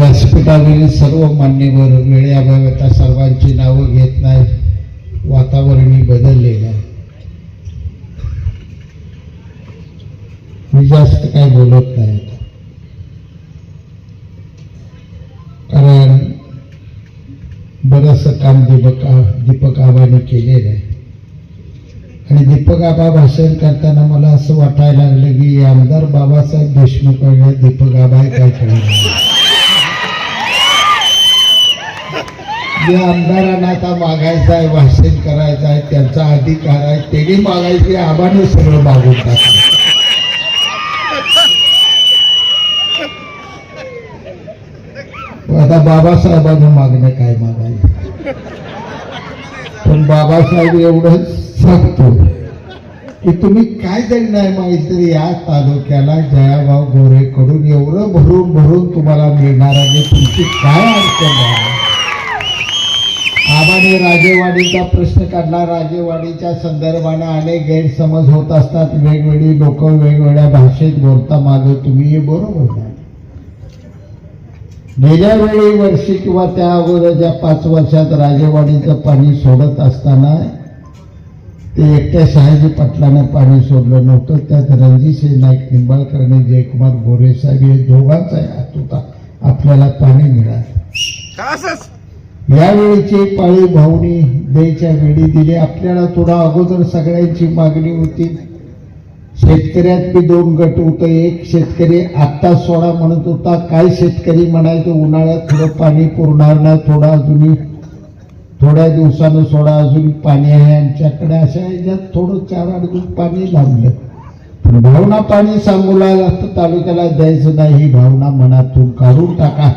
व्यासपीठावरील सर्व मान्यवर वेळेअभावाच्या सर्वांची नावं घेत नाही. वातावरणही बदललेलं आहे. मी जास्त काय बोलत नाही कारण बरंचसं काम दीपक दीपक आबाने केलेलं आहे. आणि दीपक आबा भाषण करताना मला असं वाटायला लागलं की आमदार बाबासाहेब देशमुख दीपक आबा काय करणार जे आमदारांना आता मागायचं आहे भाषण करायचं आहे त्यांचा अधिकार आहे त्यांनी मागायचे आबाने सगळं मागून टाकलं. आता बाबासाहेबांना मागणं काय मागायचं? पण बाबासाहेब एवढं सांगतो की तुम्ही काय जरी नाही माहिती तरी या तालुक्याला जयाभाऊ गोरेकडून एवढं भरून भरून तुम्हाला मिळणार आहे. तुमची काय अडचण आहे? आबाने राजेवाडीचा प्रश्न काढला. राजेवाडीच्या संदर्भाने अनेक गैरसमज होत असतात. वेगवेगळी लोक वेगवेगळ्या भाषेत बोलता माझं तुम्ही हे बरोबर नाही. गेल्या वेळी वर्षी किंवा त्या अगोदरच्या पाच वर्षात राजेवाडीचं पाणी सोडत असताना ते एकट्या शहाजी पाटलानं पाणी सोडलं नव्हतं. त्यात रणजितसिंह नाईक निंबाळकर आणि जयकुमार गोरे साहेब हे दोघांचा हात होता. आपल्याला पाणी मिळालं. यावेळीची पाळी भावनी द्यायच्या वेळी दिले. आपल्याला थोडा अगोदर सगळ्यांची मागणी होती. शेतकऱ्यात बी दोन गट होतं. एक शेतकरी आत्ता सोडा म्हणत होता. काय शेतकरी म्हणायचं? उन्हाळ्यात थोडं पाणी पुरणार नाही थोडा अजूनही थोड्या दिवसानं सोडा अजून पाणी आहे. आमच्याकडे अशा ह्याच्यात थोडं चार आठ दिवस पाणी लागलं. पण भावना पाणी सांगू सांगूला तालुक्याला द्यायचं नाही ही भावना मनातून काढून टाका.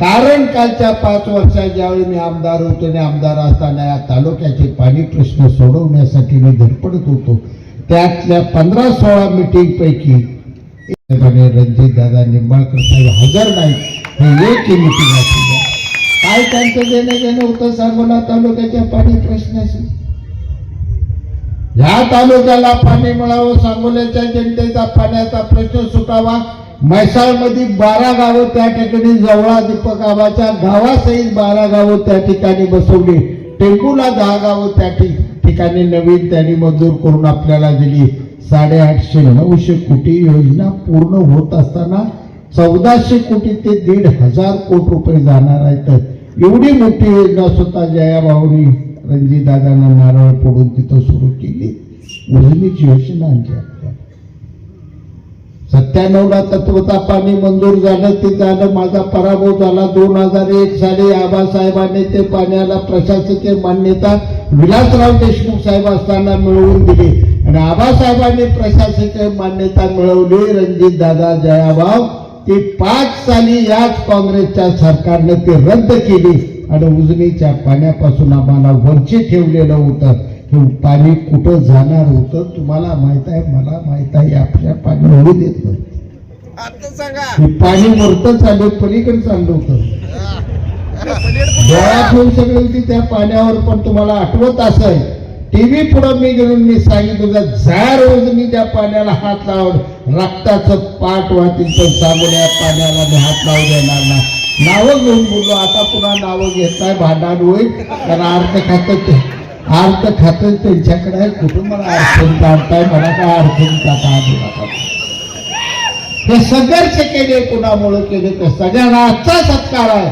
कारण कालच्या पाच वर्षात ज्यावेळी मी आमदार होतो आणि आमदार असताना या तालुक्याचे पाणी प्रश्न सोडवण्यासाठी मी धडपडत होतो. त्यातल्या पंधरा सोळा मिटिंगपैकी रणजित दादा निंबाळकर साहेब हजर नाही हे एक मिटिंग असली काय त्यांचं देणं घेणं होतं सांगोला तालुक्याच्या पाणी प्रश्नाशी? ह्या तालुक्याला पाणी मिळावं सांगोल्याच्या जनतेचा पाण्याचा प्रश्न सुटावा म्हैसाळमध्ये बारा गावं त्या ठिकाणी जवळा दीपक आबाच्या गावासहित बारा गावं त्या ठिकाणी बसवली. टेंबूला दहा गावं त्या ठिकाणी नवीन त्यांनी मंजूर करून आपल्याला दिली. साडेआठशे नऊशे कोटी योजना पूर्ण होत असताना चौदाशे कोटी ते दीड हजार कोटी रुपये जाणार आहेत. एवढी मोठी योजना स्वतः जयाभाऊनी रणजितदादांना नारळ पडून तिथं सुरू केली. उजनीची योजना सत्त्याण्णवला तत्वता पाणी मंजूर झालं ते झालं. माझा पराभव झाला. दोन हजार एक साली आबासाहेबांनी ते पाण्याला प्रशासकीय मान्यता विलासराव देशमुख साहेब असताना मिळवून दिली. आणि आबासाहेबांनी प्रशासकीय मान्यता मिळवली. रणजित दादा जयाभाव ती पाच साली याच काँग्रेसच्या सरकारने ते रद्द केली. आणि उजनीच्या पाण्यापासून आम्हाला वंचित ठेवलेलं होतं. हे पाणी कुठं जाणार होतं तुम्हाला माहीत आहे? मला माहीत आहे आपल्या पाणी होऊ देत हे पाणी वरतं चाललं पलीकडे चाललं होतं. सगळी होती त्या पाण्यावर पण तुम्हाला आठवत असेल. टीव्ही पुढे मी गेलो मी सांगितलं जा रोज मी त्या पाण्याला हात लावून रक्ताचं पाठ वाहतील पण सांगून या पाण्याला मी हात लावू देणार नाही. नावं घेऊन बोललो आता पुन्हा नावं घेताय भांडण होईल. कारण अर्थ खातं अर्थ खातं त्यांच्याकडे आहे कुठून अडचण काढताय मला काय अडचण काढता हे संघर्ष केले कुणामुळे केले तर सगळ्यांना आजचा सत्कार आहे.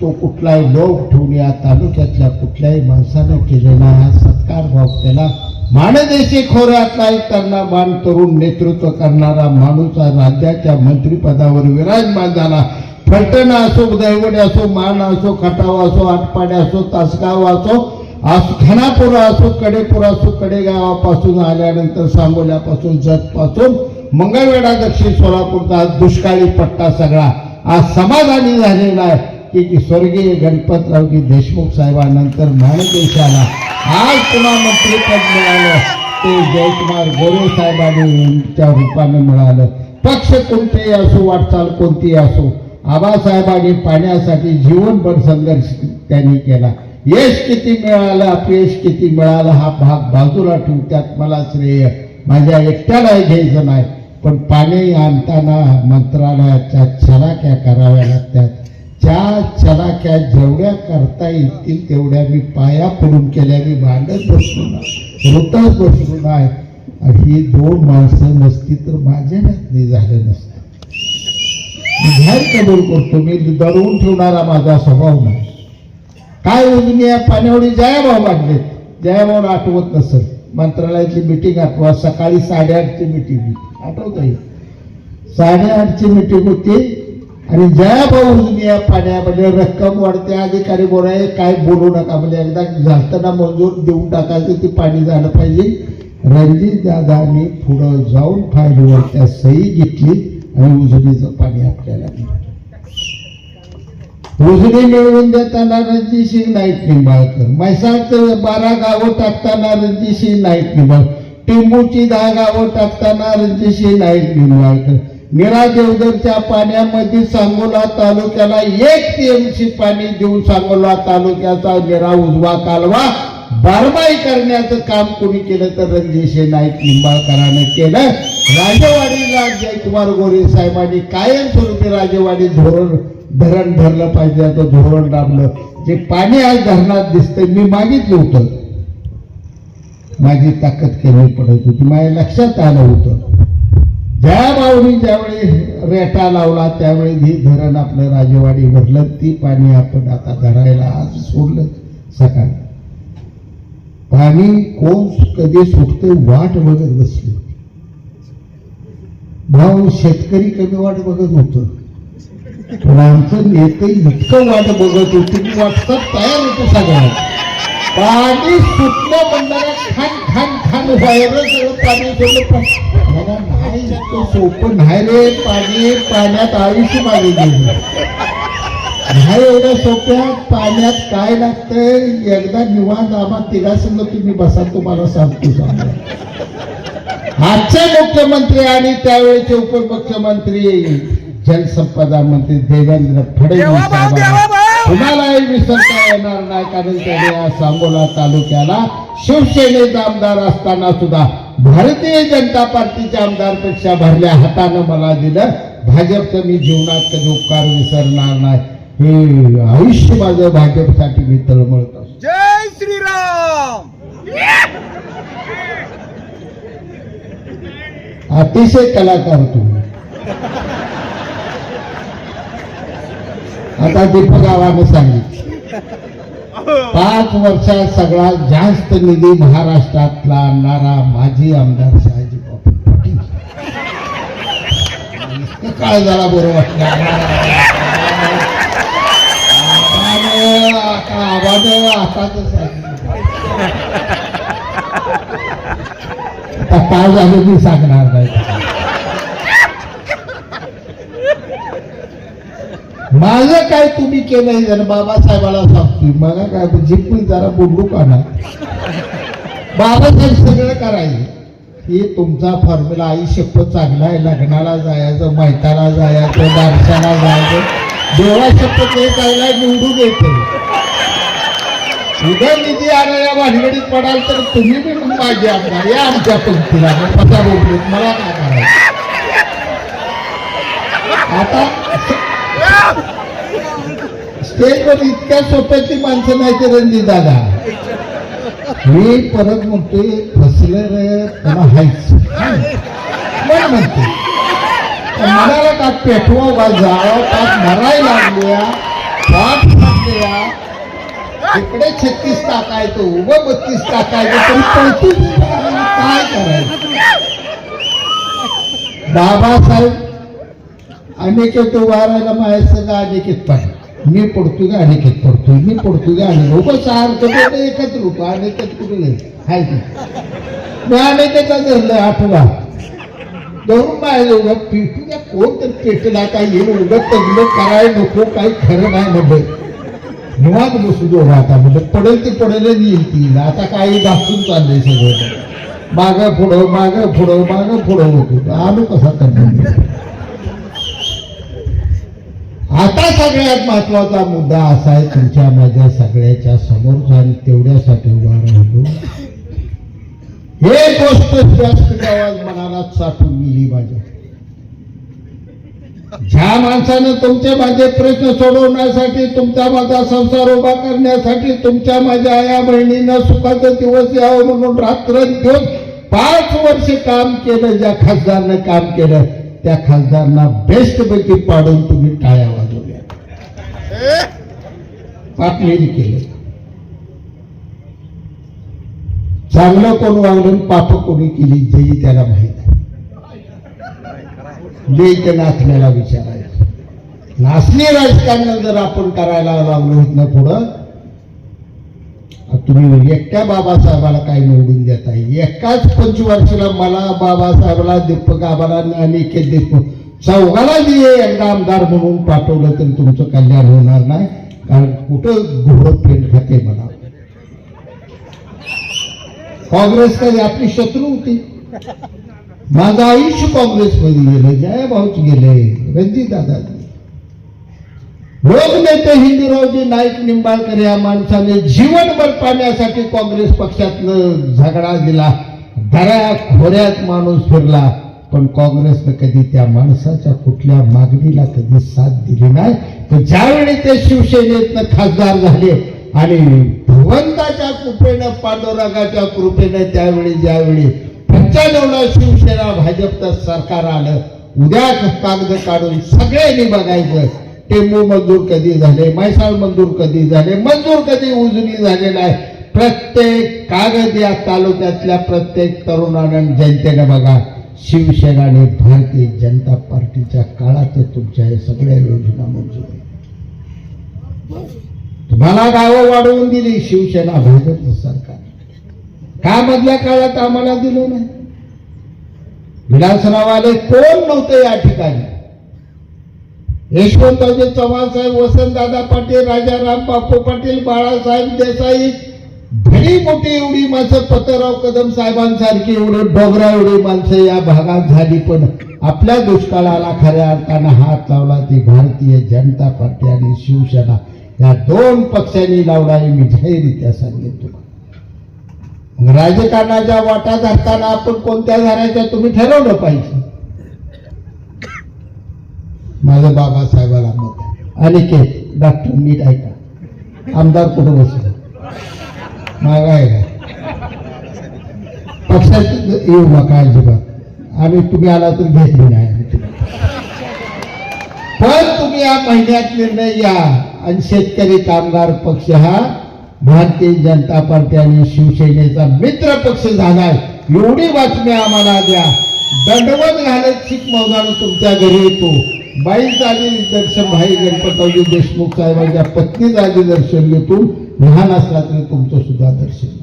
तो कुठलाही लोक ठेवून या तालुक्यातल्या कुठल्याही माणसानं केलेला हा सत्कार भाव त्याला मानदेशी खोऱ्यातला एक त्यांना मान तरुण नेतृत्व करणारा माणूस राज्याच्या मंत्रिपदावर विराजमान झाला फलटण असो दैवड असो मान असो खटाव असो आटपाडे असो तासगाव असो खानापूर असो कडेपूर असो कडेगावापासून आल्यानंतर सांगोल्यापासून जतपासून मंगळवेढा दक्षिण सोलापूरचा दुष्काळी पट्टा सगळा आज समाधानी झालेला आहे. की की स्वर्गीय गणपतरावजी देशमुख साहेबांनंतर महादेशाला आज पुन्हा मंत्रीपद मिळालं. ते जयकुमार गोरे साहेबांच्या रूपाने मिळालं. पक्ष कोणतेही असो वाटचाल कोणतीही असो आबासाहेबांनी पाण्यासाठी जीवनभर संघर्ष त्यांनी केला. यश किती मिळालं अपयश किती मिळालं हा भाग बाजूला ठेवून त्यात मला श्रेय. माझ्या एकट्यालाही घ्यायचं नाही पण पाणी आणताना मंत्रालयाच्या छलाक्या कराव्या लागतात ज्या चलाक्या जेवढ्या करता येतील तेवढ्या मी पाया पडून केल्या मी भांडत बसलो नाही रोतच बसलो नाही. ही दोन माणसं नसती तर माझ्या नाही झालं नसतं. मी बाहेर कबूल करतो मी दडवून ठेवणारा माझा स्वभाव नाही. काय उजनी या पाण्यावरी जयाभाव वाढलेत जयाभाव आठवत नसेल. मंत्रालयाची मिटिंग आठवा. सकाळी साडेआठची मिटिंग होती. आठवत आहे. साडेआठची मिटिंग होती. आणि जयाभाऊ उजनी या पाण्यामध्ये रक्कम वाढते अधिकारी बोलाय काय बोलू नका म्हणजे एकदा झालताना मंजूर देऊन टाकायचं ते पाणी झालं पाहिजे. रणजित दादानी पुढं जाऊन फायलीवर त्या सही घेतली आणि उजनीचं पाणी आपल्याला मिळालं उजनी मिळवून देताना रणजितसिंग नाईक निंबाळकर. म्हैसाळचं बारा गावं टाकताना रणजितसिंग नाईक निंबाळकर टिंबूची दहा गावं टाकताना रणजितसिंग नाईक निंबाळकर. निरा देवधरच्या पाण्यामध्ये सांगोला तालुक्याला एक टीएमसी पाणी देऊन सांगोला तालुक्याचा निरा उजवा कालवा. बारमाई करण्याचं काम कोणी केलं तर रणजित नाईक निंबाळकरानं केलं. राजेवाडीला जयकुमार गोरे साहेबांनी कायमस्वरूपी राजेवाडी धोरण धरण धरलं पाहिजे आता धोरण राबलं जे पाणी आज धरणात दिसतंय मी मागितलं होतं. माझी ताकद कमी पडत होती माझ्या लक्षात आलं होतं. ज्या बावणी ज्यावेळी रेटा लावला त्यावेळी हे धरण आपलं राजेवाडी भरलं ती पाणी आपण आता धरायला आज सोडलं सकाळी. पाणी कोण कधी सुटतं वाट बघत बसली भाऊ शेतकरी कमी वाट बघत होतं. पण आमचं नेते इतकं वाट बघत होते की वाटतं तयार होतो सगळ्या पाणी सुटलं म्हणणारा खान खान खान व्हायरल सगळं पाणी सोडलं. मला नाही इतकं सोपं नाही रे पाणी पाण्यात आयुष्य मागे गेले. नाही एवढ्या सोप्या पाण्यात काय लागतंय एकदा निवांत आम्हा तिघासंग तुम्ही बसा तुम्हाला सांगतो सांगा आजचे मुख्यमंत्री आणि त्यावेळेचे उपमुख्यमंत्री जलसंपदा मंत्री देवेंद्र फडणवीस कुणालाही विसरता येणार नाही कारण त्याने या सांगोला तालुक्याला शिवसेनेचा आमदार असताना सुद्धा भारतीय जनता पार्टीच्या आमदारपेक्षा भरल्या हातानं मला दिलं. भाजपचं मी जीवनात कधी उपकार विसरणार नाही. हे आयुष्य माझं भाजपसाठी मी तळमळत असतो जय श्रीराम! अतिशय कलाकार तुम्ही. आता दीपगावाने सांगितलं पाच वर्षात सगळ्यात जास्त निधी महाराष्ट्रातला आणणारा माजी आमदार शहाजी बापू पाटील. काय झाला बरोबर आता आता काय झालं मी सांगणार नाही. माझं काय तुम्ही केलंय जर बाबासाहेबाला सांगतोय. मला काय जिंकून जरा बोलू का ना? बाबासाहेब सगळं करायचं. हे तुमचा फॉर्म्युला आई शपथ चांगला आहे. लग्नाला जायचं मैताला जायचं बारशाला जायचं. देवा शपथ हे चांगला निवडून येते उद्या निधी आणायला भानगडीत पडाल तर तुम्ही बी मग माझे आमदार या आमच्या पंक्तीला. मला काय करायचं? आता स्टेजवर इतक्या सोप्याची माणसं नाही ते रणजित दादा. मी परत म्हणतोय फसले रे त्याला हायच. पण म्हणते मनाला का पेटवा बा जाळा पाठ मरायला लागल्या पाठ लागल्या. इकडे छत्तीस टाकायचं उभं बत्तीस टाकायचं तरी पैतीस काय करायचं? बाबासाहेब अनिकेत वारायला माझ्या सगळं अनिकेत पाहिजे मी पडतो का अनिकेत पडतोय? मी पडतो का अनेक उभं सारखं ते एकत्र होतो अनिकेत कुठे नाही? हाय की. मी अनेकेचा धरलं आठवा. धरून पाहिलं उगा पेटू द्या कोण तर पेटला काय येईल उगत तगलं करायला नको काही खरं नाही म्हणलं. निवांत बसू दो आता म्हणजे पडेल ते पडेल येईल ती. आता काही दाखवून चाललंय सगळं. मागं पुढं मागं पुढं मागं पुढं होतो आलो कसा करणार आता सगळ्यात महत्त्वाचा मुद्दा असा आहे तुमच्या माझ्या सगळ्याच्या समोर आणि तेवढ्यासाठी उभा राहतो. हे गोष्ट व्यासपीठावर मनाला साठून गेली माझ्या. ज्या माणसानं तुमचे माझे प्रश्न सोडवण्यासाठी तुमचा माझा संसार उभा करण्यासाठी तुमच्या माझ्या आया बहिणीनं सुखाचा दिवस यावं म्हणून रात्र दिवस पाच वर्ष काम केलं ज्या खासदारनं काम केलं त्या खासदारांना बेस्ट पैकी पाडून तुम्ही टाळ्या पाप पाटलेरी केलं. चांगलं कोण वागलं पाप कोणी केली जेही त्याला माहीत आहे. जे इथे नाचण्याला विचारायचं. नाचणी राजकारण जर आपण करायला लागलो इथनं पुढं तुम्ही एकट्या बाबासाहेबाला काय निवडून देताय एकाच पंचवर्षीला मला बाबासाहेबाला दीपक आबाला अनिकेत दीपक चौघाला मी एकदा आमदार म्हणून पाठवलं तर तुमचं कल्याण होणार नाही. कारण कुठं घोडं पेंट खाते मला? काँग्रेस कधी आपली शत्रू होती. माझं आयुष्य काँग्रेसमध्ये गेलं. जयभाऊच गेले रणजित दादा लोकनेते हिंदूरावजी नाईक निंबाळकर या माणसाने जीवनभर पाण्यासाठी काँग्रेस पक्षातनं झगडा दिला. दऱ्या खोऱ्यात माणूस फिरला. पण काँग्रेसनं कधी त्या माणसाच्या कुठल्या मागणीला कधी साथ दिली नाही. तर ज्यावेळी ते शिवसेनेतनं खासदार झाले आणि भगवंताच्या कृपेनं पांडुरंगाच्या कृपेनं त्यावेळी ज्यावेळी पंच्याण्णवला शिवसेना भाजपचं सरकार आलं उद्या कागद काढून सगळ्यांनी बघायचं टेंबू मंजूर कधी झाले मैसाळ मंजूर कधी झाले मंजूर कधी उजनी झालेला आहे प्रत्येक कागद या तालुक्यातल्या प्रत्येक तरुणानं जनतेनं बघा. शिवसेना आणि भारतीय जनता पार्टीच्या काळात तुमच्या हे सगळ्या योजना मंजूर तुम्हाला गावं वाढवून दिली शिवसेना भाजप सरकार. का मधल्या काळात आम्हाला दिलं नाही? विलासरावाले कोण नव्हते या ठिकाणी? यशवंतरावजी चव्हाण साहेब वसंतदादा पाटील राजाराम बापू पाटील बाळासाहेब देसाई एवढी मोठी एवढी माणसं पतराव कदम साहेबांसारखी एवढे डोगरा एवढी माणसं या भागात झाली पण आपल्या दुष्काळाला खऱ्या अर्थानं हात लावला ती भारतीय जनता पार्टी आणि शिवसेना. या दोन पक्षांनी लावला हे मी जाहीररित्या सांगेन राजकारणाच्या वाटा धरताना आपण कोणत्या धरायच्या तुम्ही ठरवलं पाहिजे? माझं बाबासाहेबाला मत अनेक डॉक्टर नीट ऐका. आमदार कुठं बसले? माग आहे का पक्षात येऊ नका अजिबात. आम्ही तुम्ही आला तर घेतली नाही पण तुम्ही या महिन्यात निर्णय घ्या. आणि शेतकरी कामगार पक्ष हा भारतीय जनता पार्टी आणि शिवसेनेचा मित्र पक्ष झालाय. एवढी बातमी आम्हाला द्या. दंडवत घालत शीख मौजानं तुमच्या घरी येतो. बाईचं आधी दर्शन भाई गणपतरावजी देशमुख साहेबांच्या पत्नीचा आधी दर्शन घेतो. लहान असला तरी तुमचं सुद्धा दर्शन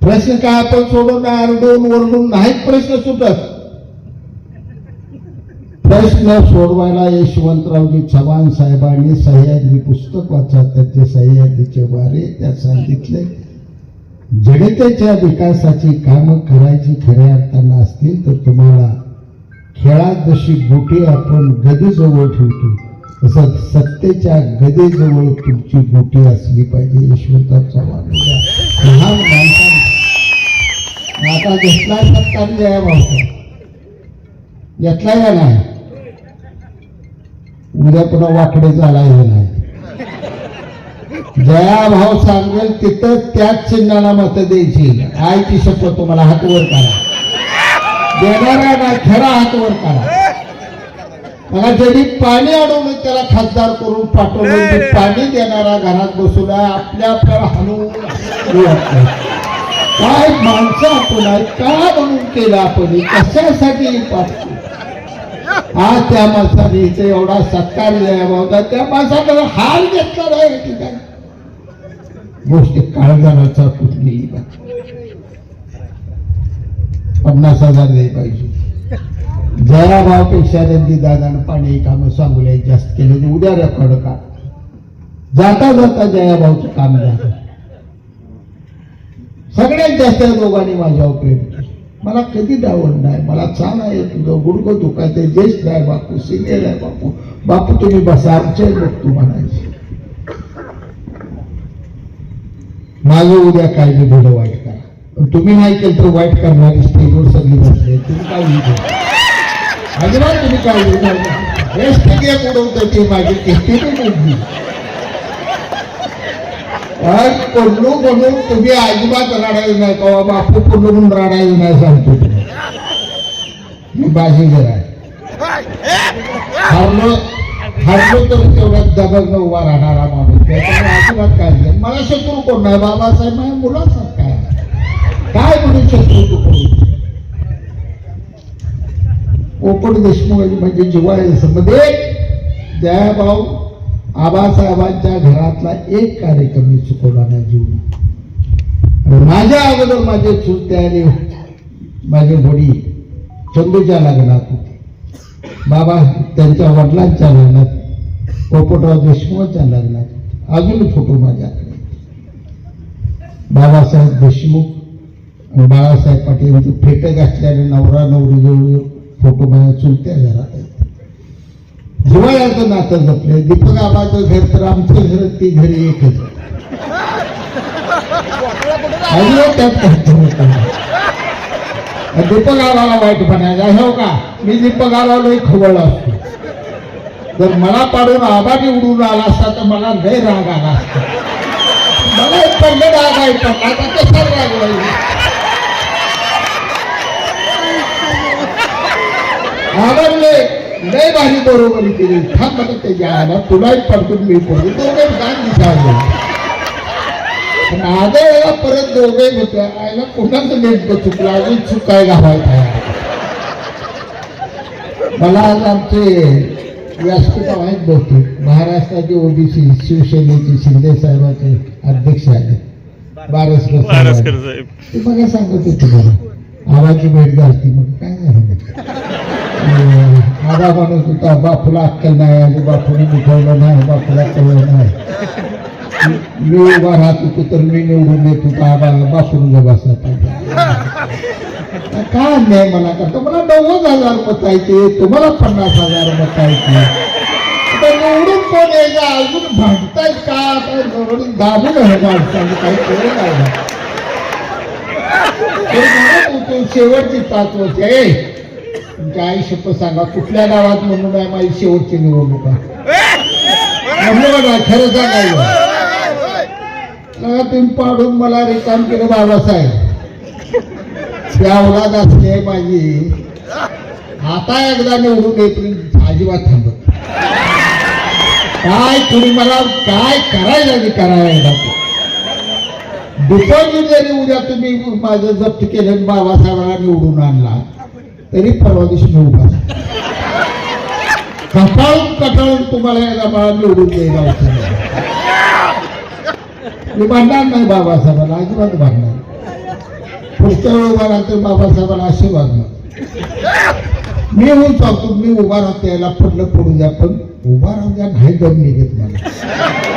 प्रश्न काय आपण सोडून आरडून ओरडून नाहीत प्रश्न सुटत. प्रश्न सोडवायला यशवंतरावजी चव्हाण साहेबांनी सह्याद्री पुस्तक वाचा. त्याचे सह्याद्रीचे वारे त्यात सांगितले. जनतेच्या विकासाची कामं करायची खऱ्या अर्थानं असतील तर तुम्हाला खेळात जशी बोटी आपण गदीजवळ ठेवतो तसंच सत्तेच्या गदेजवळ तुमची गोटी असली पाहिजे यशवंतराव चव्हाण लहान माणसाने आता घेतला सत्कार जया भाऊ. घेतला या नाही? उद्या पुन्हा वाकडे चालायचं नाही. जया भाव सांगेल तिथं त्याच चिन्हाला मत द्यायची. आयची शपथ तुम्हाला हात वर करा देणारा नाही खरा हात वर करा मला जरी पाणी अडवलं त्याला खासदार करून पाठवलं ते पाणी देणारा घरात बसून आपल्या आपल्याला हलवून. काय माणसं आपण आहे का म्हणून केलं आपण हे? कशासाठी आज त्या माणसाने इथे एवढा सत्कार द्यावा त्या माणसाकडे हाल घेतला नाही ठिकाणी. गोष्टी काळजाराचा कुठली पन्नास हजार द्याय पाहिजे. जयाभावापेक्षा रणजित दादानं पाणी कामं सांगूया जास्त केले उद्या रेकॉर्ड का जाता जाता जयाभाऊचं काम झालं सगळ्यात जास्त या दोघांनी माझ्यावर प्रेम केलं. मला कधी डावड नाही मला छान आहे तुझं गुडघं दुखायचं ज्येष्ठ आहे बापू सिनियर आहे बापू. बापू तुम्ही बसा आमचे लोक तू म्हणायचे. माझं उद्या काय मी भलं वाईट करा. पण तुम्ही नाही केलं तर वाईट करणारी स्टेजवर सगळी बसले तुम्ही काय अजिबात तुम्ही काय लिहिणार नाही. बेस्ट गेम उडवतो ते माझी किती उडली पण कोल्लू म्हणून तुम्ही अजिबात रडायचं नाही का? बाबा बापू कोल्लू म्हणून रडायचं नाही सांगतो. तुम्ही. मी बाजीगर आहे. हारलो हारलो तर तेवढ्यात दबंग उभा राहणारा माणूस त्याच्यामुळे अजिबात काय नाही. मला शत्रू कोण नाही? बाबासाहेब माझ्या मुलासाहेब काय काय म्हणून शत्रू तू कोणी पोपट देशमुख म्हणजे जिव्हाळ्याचं मध्ये दयाभाऊ आबासाहेबांच्या घरातला एक कार्यक्रम मी चुकवला नाही जीवनात. माझ्या अगोदर माझे चुलते आणि माझे वडील चंदूच्या लग्नात होते. बाबा त्यांच्या वडिलांच्या लग्नात पोपटराव देशमुखच्या लग्नात अजून फोटो माझ्याकडे बाबासाहेब देशमुख आणि बाळासाहेब पाटील यांचे फेटे घातल्याने नवरा नवरी जवळ फोटो माझ्या चुलत्या घरात आहेत. हिवाळ्याचं नातं जपले दीपक आबाचं घर तर आमचं घर ते घरी एकच अजिबात दीपक आबाला वाईट म्हणायचा हो का? मी दीपक आबाला खवळला असतो. जर मला पाडून आबा उडून आला असता तर मला लय राग आला असता. मला एक पडले राग आहे पण आता कसा राग आवडले लय भारी बरोबरी केली. थांब मला त्याच्या आला तुलाही पडतून मी पडतो दोघे गाण दिसायला पण आदळला परत दोघे होते आयला कोणाचं नेमकं चुकलं? अजून चुकाय घालायचा मला आज आमचे व्यासपीठ आहेत बहुतेक. महाराष्ट्राचे ओबीसी शिवसेनेचे शिंदे साहेबाचे अध्यक्ष आले बारसकर साहेब. ते बघा सांगत होते मला आवाची भेट झाली मग काय झालं? अं, माणूस होता बापूला अक्कल नाही आणि बापूने मिठवलं नाही बापूला कळलं नाही मी- उभा राहत होतो तर मी निवडून येत होतो आबा बापून उभा पाहिजे काय अन्याय मला का तुम्हाला नव्वद हजार मतायचे तुम्हाला पन्नास हजार मतायचे आता निवडून कोण यायचं अजून भांडतायत का आता निवडून दाबून आहे माणसाने काही केलं नाही म्हणत होतो, शेवटची पाच वर्ष. ए तुमच्या आई शपथ सांगा कुठल्या गावात म्हणून आहे माझी शेवटची निवडणूक बघा, खरं सांगायला तुम्ही पाडून मला रिकाम केलं बाबासाहेब. त्या औलाद असते माझी. आता एकदा निवडून येतील अजिबात थांबत काय तुम्ही मला काय करायचं करायला एकदा डिपॉझिट जरी उद्या तुम्ही माझं जप्त केलं आणि बाबासाहेबांना निवडून आणला तरी परवा दिवशी मी उभा कपाळून कटाळून तुम्हाला एकदा बाळा निवडून द्यायला मी भांडणार नाही बाबासाहेबांना अजिबात भांडणार पुढच्या वेळी उभा राहतो बाबासाहेबांना असे वागणार मी होऊन सांगतो मी उभा राहते याला पडलं पडू द्या पण उभा राहून द्या नाही दम निघत मला.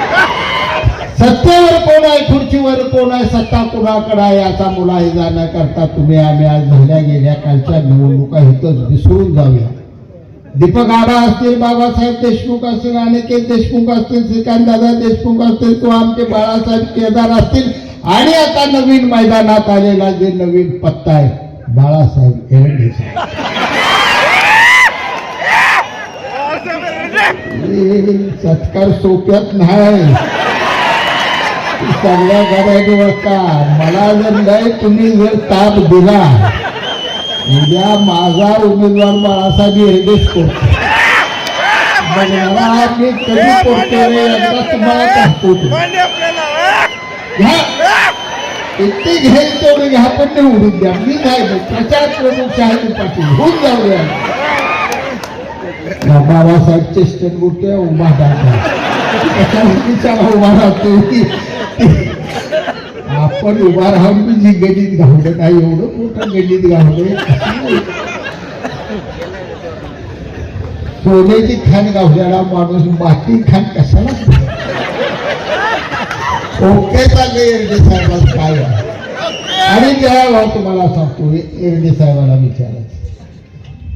सत्तेवर कोण आहे खुर्चीवर कोण आहे सत्ता कोणाकडे आहे याचा मुलाही जाण्याकरता तुम्ही. आम्ही आज झाल्या गेल्या कालच्या निवडणुका इथंच विसरून जाऊया. दीपक आबा असतील बाबासाहेब देशमुख असतील अनिकेत देशमुख असतील श्रीकांतदादा देशमुख असतील किंवा आमचे बाळासाहेब केदार असतील. आणि आता नवीन मैदानात आलेला जे नवीन पत्ता आहे बाळासाहेब एरंडे. साहेब सत्कार सोप्यात नाही. सगळ्या गाड्याने बघता मला जर नाही तुम्ही जर ताप दिला उद्या माझा उमेदवार बाळासाहेब हेरडेच करतो मी कधी करतो रे एकदा तुम्हाला तो. घ्या. किती घेईल तेवढे घ्या पण निवडून द्या. मी नाही प्रचार प्रमुख शाहिद पाटील होऊन जाऊ द्या. या बाबासाहेब बुट्या उभा राहतात. उभा राहतो. आपण उभा राहून म्हणजे गणित घावलं नाही एवढं मोठं गणित घावलं सोन्याची खाण गावल्याला माणूस माती खाण कशाला? ओके चालले एरडे साहेबांचं काय आणि त्या भाऊ तुम्हाला सांगतो एरडे साहेबाला विचारायचं.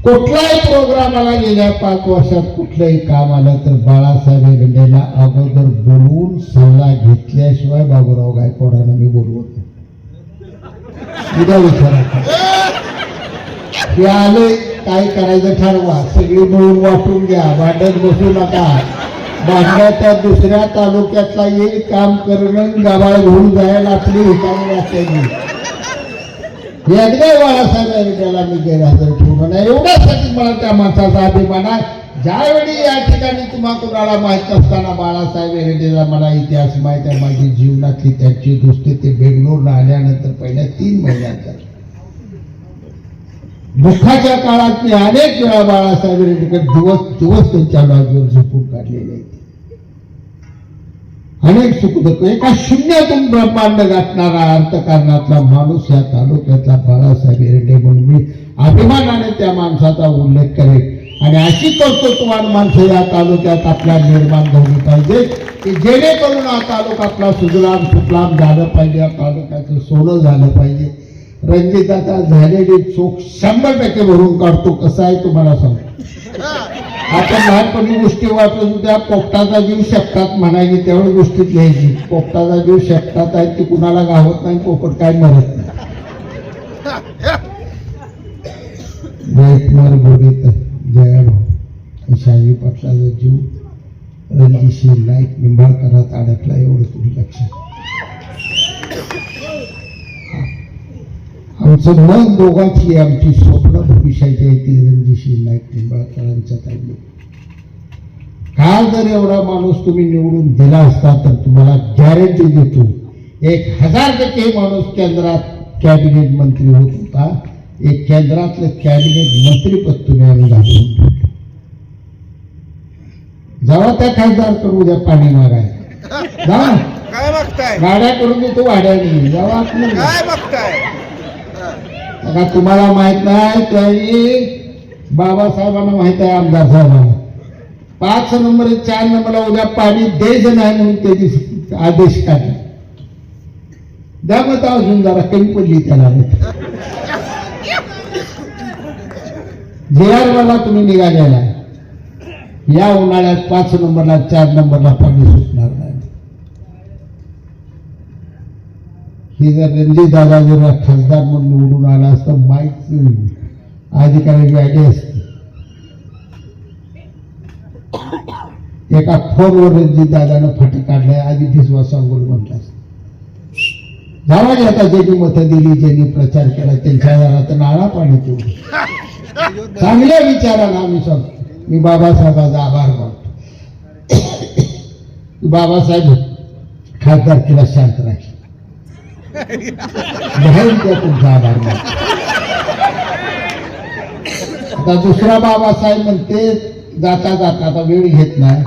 कुठलाही प्रोग्रामाला गेल्या पाच वर्षात कुठलंही काम आलं तर बाळासाहेब हेगडेला अगोदर बोलवून सल्ला घेतल्याशिवाय बाबूराव गायकवाडांना मी बोलवत उद्या विचारा हे आले काय करायचं ठरवा. सगळी मिळून वाटून घ्या. भांडत बसू नका. भांड्याच्या दुसऱ्या तालुक्यातला येईल काम करणं गावाला घेऊन जायला आपली हिकाणी वाटायची एकदा बाळासाहेब त्याला मी गैरहजर ठेवलो नाही. एवढ्यासाठी मला त्या माणसाचा अभिमान आहे. ज्यावेळी या ठिकाणी तुम्हा कुणाला माहीत असताना बाळासाहेब आंबेडकरला मला इतिहास माहीत आहे. माझी जीवनातली त्यांची दृष्टी ते बेंगलोरला आल्यानंतर पहिल्या तीन महिन्यात दुःखाच्या काळात मी अनेक वेळा बाळासाहेब आंबेडकर दिवस दिवस त्यांच्या लॉजवर झोपून काढलेले आहेत. अनेक सुखदुःख एका शून्यातून ब्रह्मांड गाठणारा अर्थकारणातला माणूस या तालुक्यातला बाळासाहेब एरडे म्हणून मी अभिमानाने त्या माणसाचा उल्लेख करेन. आणि अशी कर्तृत्ववान माणसं या तालुक्यात आपल्या निर्माण झाली पाहिजे की जेणेकरून हा तालुका आपला सुजलाम सुफलाम झालं पाहिजे या तालुक्याचं सोनं झालं पाहिजे. रणजिताचा झालेली चोख शंभर टक्के भरून काढतो कसं आहे तुम्हाला सांगतो आपण लहानपणी गोष्टी वाचत होत्या पोपटाचा जीव शकतात म्हणायची तेवढी गोष्टीत लिहायची. पोपटाचा जीव शकतात आहे ती कुणाला गावत नाही पोपट काय मरत नाही. गोडीत जयाभाऊ शाही पाटलाचा जीव रणजितसिंह नाईक निंबाळकरात अडकला एवढं तुम्ही लक्षात आमचं मन दोघांची आमची स्वप्न भविष्याची आहे ती रणजितसिंह नाईक निंबाळकरांच्या ताब्यात काल जर एवढा माणूस तुम्ही निवडून दिला असता तर तुम्हाला गॅरंटी देतो एक हजार टक्के माणूस केंद्रात कॅबिनेट मंत्री होत होता. एक केंद्रातलं कॅबिनेट मंत्रीपद तुम्ही आम्ही घालून. जावा त्या खासदार करू द्या पाणी मागायला जा काय गाड्या करून देतो भाड्याने जावा काय बघताय? आता तुम्हाला माहीत नाही त्यावेळी बाबासाहेबांना माहीत आहे आमदार साहेबांना. पाच नंबर चार नंबरला उद्या पाणी द्यायचं नाही म्हणून ते आदेश काढले. द्या मग अजून जरा कमी पडली त्याला. जे आर वाला तुम्ही निघालेला. या उन्हाळ्यात पाच नंबरला चार नंबरला पाणी सुटणार नाही ही जर रणजित दादा जर खासदार म्हणून निवडून आला असतं माहीत अधिकाऱ्याची आयडिया असते. एका फोनवर रणजित दादानं फटी काढलाय आधी भिजवा सांगून म्हटलं असतं. जावा की आता ज्यांनी मतं दिली ज्यांनी प्रचार केला त्यांच्या घरात नाळा पाणी ठेवलं चांगल्या विचारानं आम्ही सांगतो. मी बाबासाहेबाचा आभार मानतो. बाबासाहेब खासदार केला शांत राहील तुमचा आभार आता दुसरा बाबासाहेब म्हणते जाता जाता आता वेळ घेत नाही.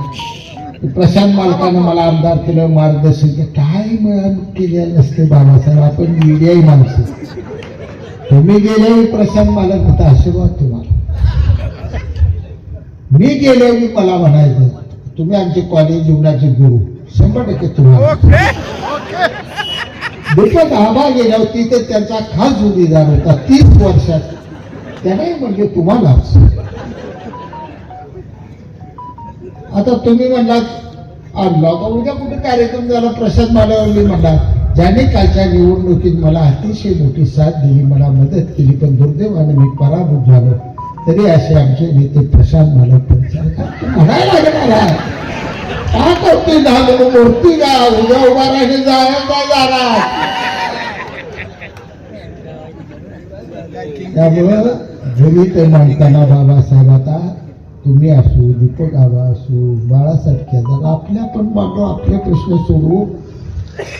प्रशांत मालकानं मला आमदार केलं मार्गदर्शन केलं. काय मिळालं केलेलं नसते बाबासाहेब आपण मीडियाही माणसं. तुम्ही गेले प्रशांत मालक होता आशीर्वाद तुम्हाला. मी गेले मी मला म्हणायचं तुम्ही आमचे कॉलेज जीवनाचे गुरु शंभर टक्के तुम्हाला. दीपक आबा गेल्यावर तिथे तर त्यांचा खास जोडीदार होता तीस वर्षात त्याने म्हणजे तुम्हालाच आता तुम्ही म्हणलात आणला उद्या कुठे कार्यक्रम झाला प्रसाद मालावली म्हणला ज्याने कालच्या निवडणुकीत मला अतिशय मोठी साथ दिली मला मदत केली पण दुर्दैवाने मी पराभूत झालो तरी असे आमचे नेते प्रशांत मालक म्हणायला लागणार आहे. का झालं मूर्ती का उद्या उभा राहिले जायचा जाणार त्यामुळं घरी ते म्हणताना बाबासाहेब आता तुम्ही असू दीपक आबा असू बाळासाहेब केदार आपल्या पण मांडू आपले प्रश्न सोडवू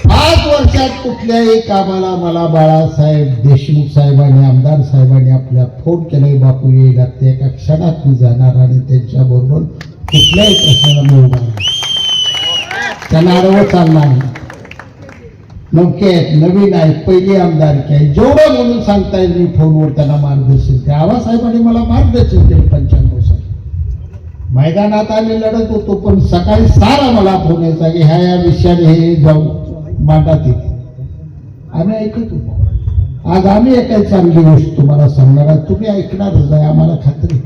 पाच वर्षात कुठल्याही कामाला मला बाळासाहेब देशमुख साहेबांनी आमदार साहेबांनी आपल्या फोन केलाय बापू येईल ते एका क्षणात मी जाणार आणि त्यांच्याबरोबर कुठल्याही प्रश्नाला मी उभा राहणार. त्यांना आडवं चालणार नाही नमके आहेत नवीन आहेत पहिली आमदारकी आहे जेवढं म्हणून सांगता येईल मी फोनवर त्यांना मार्गदर्शन ते आबासाहेबांनी मला मार्गदर्शन केलं पंच्याण्णव साली. मैदानात आम्ही लढत होतो पण सकाळी सारा मला फोन यायचा की ह्या या विषयाने हे जाऊ. मांडात येते आम्ही ऐकत होतो. आज आम्ही एकाही चांगली गोष्ट तुम्हाला सांगणार तुम्ही ऐकणारच आहे आम्हाला खात्री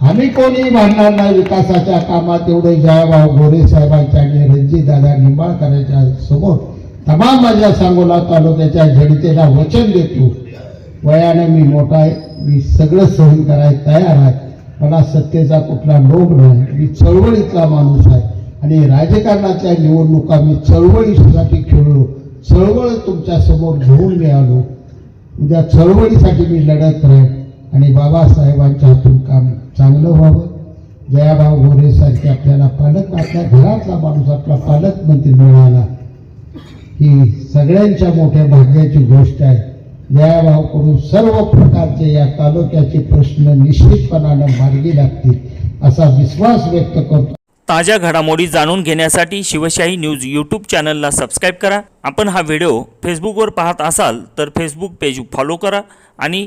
आम्ही कोणी भांडणार नाही विकासाच्या कामात एवढे जयभाऊ गोरे साहेबांच्या आणि रणजितदादा निंबाळकरांच्या समोर. तमाम माझ्या सांगोला तालुक्याच्या जनतेला वचन देतो. वयाने मी मोठा आहे मी सगळं सहन करायला तयार आहे. मला सत्तेचा कुठला लोभ नाही मी चळवळीतला माणूस आहे. आणि राजकारणातल्या निवडणुका मी चळवळीसाठी खेळलो. चळवळ तुमच्यासमोर घेऊन मी आलो. उद्या चळवळीसाठी मी लढत राहील आणि बाबासाहेबांच्या हातून काम चांगलं व्हावं. जयाभाऊ गोरेसारखे आपल्याला पालक आपल्या घरातला माणूस आपला पालकमंत्री मिळाला. ही सगळ्यांच्या मोठ्या भाग्याची गोष्ट आहे. जयाभाऊकडून सर्व प्रकारचे या तालुक्याचे प्रश्न निश्चितपणानं मार्गी लागतील असा विश्वास व्यक्त करतो. ताज्या घडामोडी जाणून घेण्यासाठी शिवशाही न्यूज यूट्यूब चॅनलला सबस्क्राईब करा. आपण हा व्हिडिओ फेसबुकवर पाहत असाल तर फेसबुक पेज फॉलो करा आणि